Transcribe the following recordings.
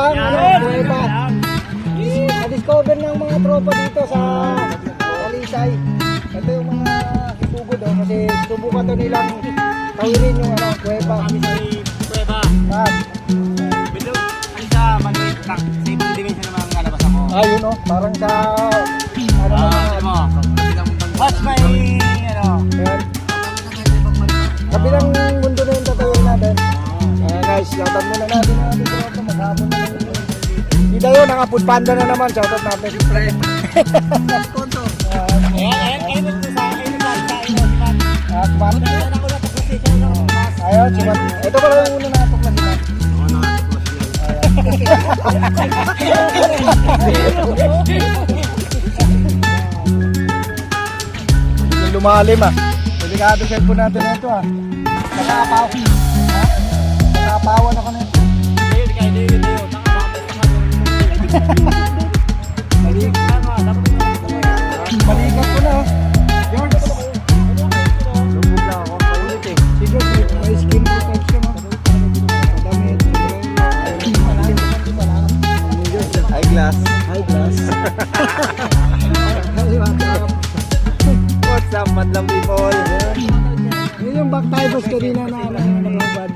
pupuntahan ngayon. Kuweba. Na-discover ng mga tropa dito sa Talisay. Ito yung mga ibugod oh, kasi subukan to nilang tawirin yung ano, kuweba. Kami sa prueba. Ah, Bilo, ano sa Manway, sa ibang dimension naman ang alabas ako. ayun oh, parang sa ano Ah, mga ano mo? What's my, ano? Ayan. Kabilang mundo na yung tatayin natin. Ah, guys, shoutout muna natin ang ating tropa. Hindi tayo, naka-food panda na naman. Shoutout natin. Sponsor. Ayan, ayan, kayo na sa akin, sa sa inyo, si Pat. Ah, Matt. Ayan ako na, pag-position na ako. Ayun, si Matt. Ito pala yung una na tuklas si Matt. Yung lumalim ah. Delikado cellphone natin na ito ah. Nakapaw. Nakapawan ako na Maligat ko na. oh. George. Lubog na ako. Paulit eh. Si George, may- skin protection. oh. Damit. Eyeglass. Eyeglass. What's up, madlang people? Yun yung back tires kanina na ano, nakabad.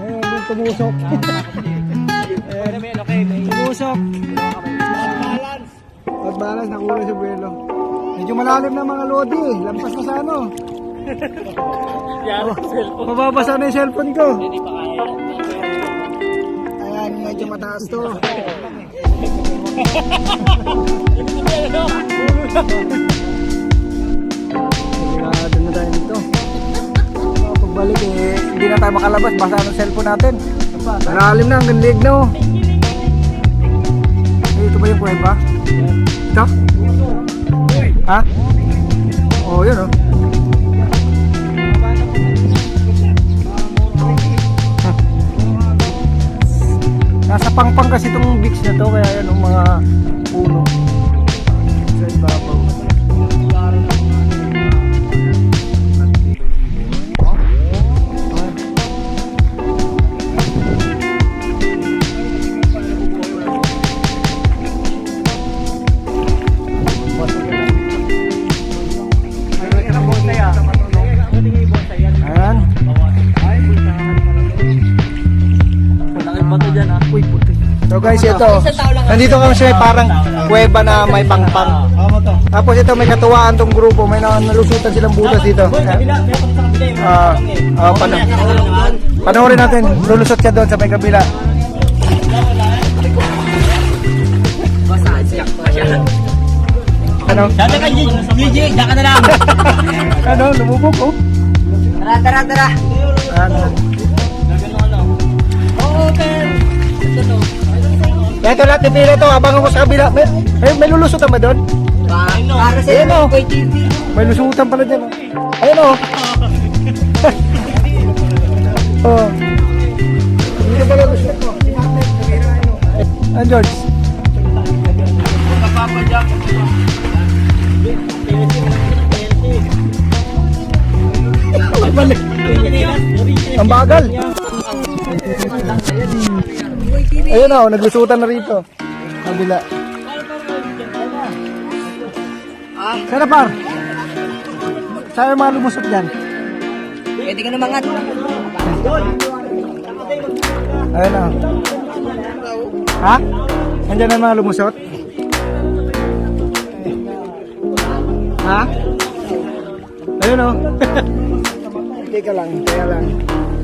Ayun, tumusok. Pag balance, nakulay sa buwelo. Medyo malalim na mga lodi eh. Lampas na sa ano. Yan, cellphone. Mababasa na yung cellphone ko. Hindi pa kaya. Ayan, medyo mataas to. Sigurado na tayo nito. Pagbalik eh, hindi na tayo makalabas. Basa ng cellphone natin. Malalim na, hanggang leg na oh. Ito ba yung kuweba? Ito? Ha? Oh, yun oh. Nasa pangpang kasi itong beach na to kaya yan ang mga guys, ito. Nandito kami sa may parang kuweba na may pangpang. Tapos ito may katuwaan tong grupo. May na- nalusutan silang butas dito. Ah, ah, pano panoorin natin. Lulusot ka doon sa may kabila. Ano? Dati ka, Gigi, diyan ka na lang. Ano? Lumubog oh. Tara, tara, tara. Ano? Ito to. Ito lahat pipila to. Abang ako sa kabila. May, may, may lulusutan ba doon? Para sa Ayan oh. Boy TV. May lusutan pala dyan. Oh. Ayun oh. oh. Dito pala lusot ko. Ah, George. Kapapadyak. Balik. Ang bagal. Ayun oh, naglusutan na rito. Kabila. Sana par? Saan yung mga lumusot dyan? Pwede ka na mangat. Ayun na. Ha? Nandiyan na mga lumusot? Ha? Ayun o. Teka lang, teka lang.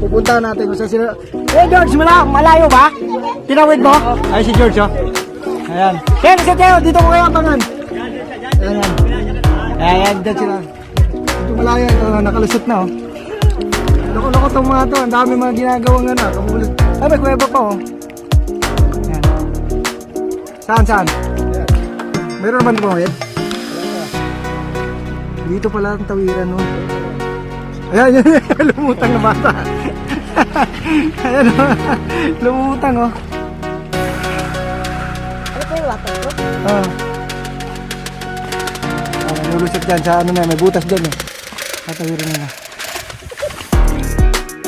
Pupunta natin kung saan sila. Eh George, mala malayo ba? Tinawid mo? Ay si George oh. Ayan. Ken, si Teo, dito ko kayo abangan. Ayan. Ayan, dyan sila. Dito malayo, ito, nakalusot na oh. Loko-loko tong mga to, ang dami mga ginagawang ano, kamulit. Ay, may kuweba pa oh. Ayan. Saan, saan? Meron naman tumawid? Dito pala ang tawiran no. Ayan, yun, lumutang na bata. Ayan o, lumutang oh. Ano po yung water bro? Ah. Ah, lulusot dyan sa ano na, may butas dyan eh. Tatawiran nila.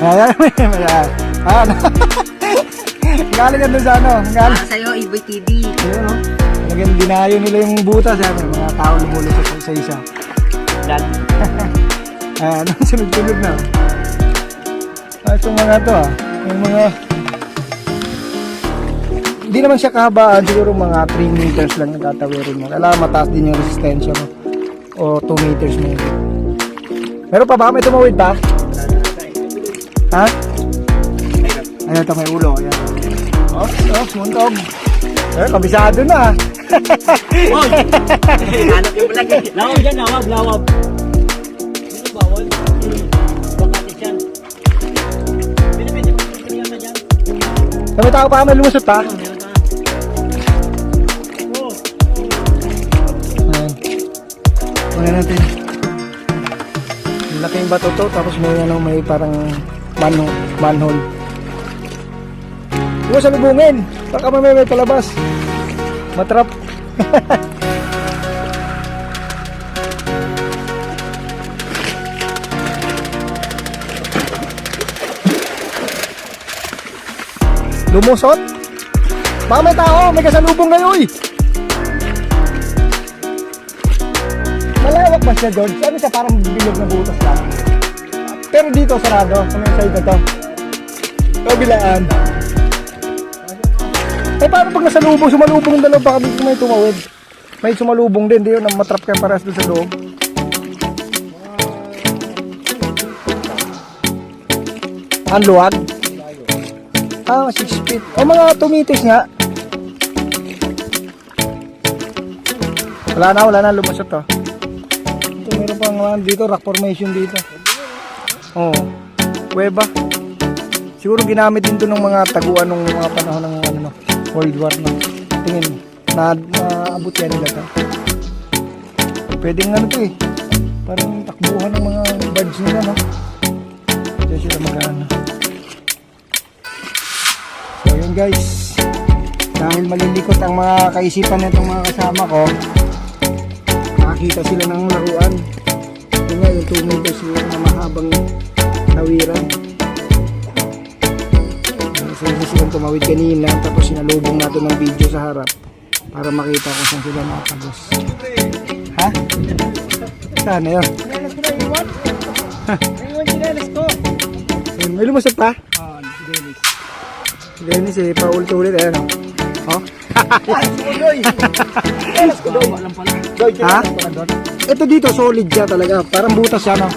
Ayan, ayan, ayan. Ah, Galing yan doon sa ano. Galing. Para sa'yo, Iboy TV. Ayun, no? Talagang dinayo nila yung butas. May mga tao lumulusot sa isa-isa. Dad. Ayan, sunod-sunod na. Ah, itong mga to ah. Yung mga... Hindi naman siya kahabaan. Siguro mga 3 meters lang yung tatawirin mo. Kailangan mataas din yung resistensya mo. O 2 meters mo. Meron pa ba? May tumawid pa? Ha? Ayan, ito may ulo. Ayan. Oh, oh, muntog. Eh, kabisado na. Hanap yung vlog eh. Lawab dyan, lawab, lawab. May tao pa, may lumusot pa. Ayan. Natin. Laki yung bato to, tapos may ano, may parang manhole. manhole. Huwag sa lubungin. Baka mamaya may palabas. Matrap. Lumusot? Baka may tao, may kasalubong ngayon. Malawak ba siya, George? Ano siya parang bilog na butas lang? Pero dito, sarado. Sa may side na to. Kabilaan. Eh, paano pag nasa lubong, sumalubong dalawa, baka dito may tumawid. May sumalubong din, di yun, matrap kayo parehas doon sa loob. Ang luwag? Ah, 6 feet. O mga 2 meters nga. Wala na, wala na, lumusot to. Ito meron pang mga dito, rock formation dito. Oo. Oh, Kuweba. Siguro ginamit din to ng mga taguan ng mga panahon ng ano, no, World War no. Tingin, na, naabot yan nila to. Pwedeng ano to eh. Parang takbuhan ng mga birds nila, no? Diyan sila mag-ano. Yun guys. Dahil malilikot ang mga kaisipan nitong mga kasama ko, nakakita sila ng laruan. Ito nga yung 2 meters siguro na mahabang tawiran. So isa silang tumawid kanina tapos sinalubong natin ng video sa harap para makita kung saan sila makakagos. Ha? Saan yun? Ayun, May lumusot pa? Si Dennis. Eh, paulit-ulit ayan o. Oh. Lang pala. Ha? Ito dito solid siya talaga, parang butas siya no.